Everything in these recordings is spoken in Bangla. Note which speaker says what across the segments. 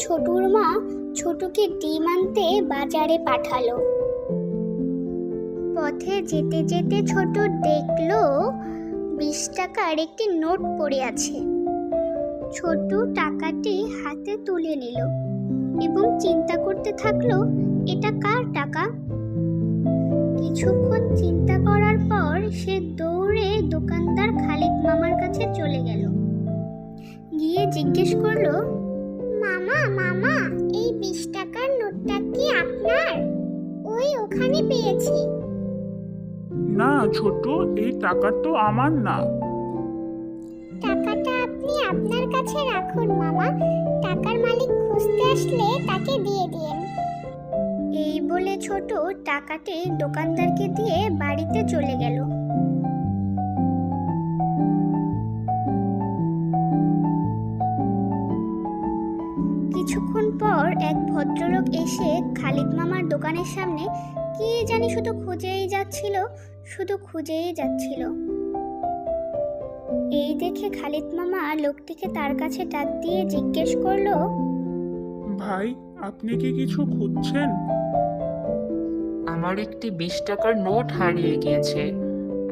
Speaker 1: ছোটুর মা ছোটুকে ডিম আনতে বাজারে পাঠালো। পথে যেতে যেতে ছোট দেখল বিশ টাকার একটি নোট পড়ে আছে। ছোট টাকাটি হাতে তুলে নিল এবং চিন্তা করতে থাকল, এটা কার টাকা? কিছুক্ষণ চিন্তা করার পর সে দৌড়ে দোকানদার খালিদ মামার কাছে চলে গেল। গিয়ে জিজ্ঞেস করল মামা মামা এই বিশ টাকার নোটটা কি আপনার? ওই ওখানে পেয়েছি।
Speaker 2: না ছোট এই টাকা তো আমার না।
Speaker 1: টাকাটা আপনি আপনার কাছে রাখুন মামা। টাকার মালিক খুঁজতে আসলে তাকে দিয়ে দিন। এই বলে ছোট টাকাটি দোকানদারকে দিয়ে বাড়িতে চলে গেল। কিছুক্ষণ পর এক ভদ্রলোক এসে খালিদ মামার দোকানের সামনে কি জানি শুধু খুঁজেই যাচ্ছিল শুধু খুঁজেই যাচ্ছিল। এই দেখে খালিদ মামা লোকটিকে তার কাছে ডাক দিয়ে জিজ্ঞেস করল
Speaker 2: ভাই আপনি কি কিছু খুঁজছেন?
Speaker 3: আমার একটি বিশ টাকার নোট হারিয়ে গিয়েছে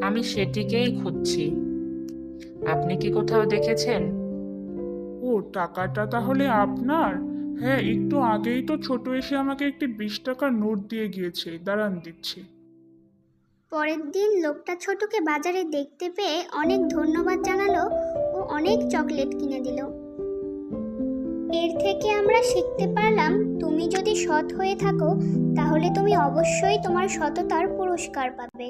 Speaker 3: আমি সেটিকেই খুঁজছি। আপনি কি কোথাও দেখেছেন?
Speaker 2: টাকাটা তাহলে আপনার? হ্যাঁ একটু আগেই তো ছোট এসে আমাকে একটি বিশ টাকার নোট দিয়ে গিয়েছে, দাঁড়ান দিচ্ছি।
Speaker 1: পরের দিন লোকটা ছোটকে বাজারে দেখতে পেয়ে অনেক ধন্যবাদ জানালো ও অনেক চকলেট কিনে দিল। এর থেকে আমরা শিখতে পারলাম, তুমি যদি সৎ হয়ে থাকো, তাহলে তুমি অবশ্যই তোমার সততার পুরস্কার পাবে।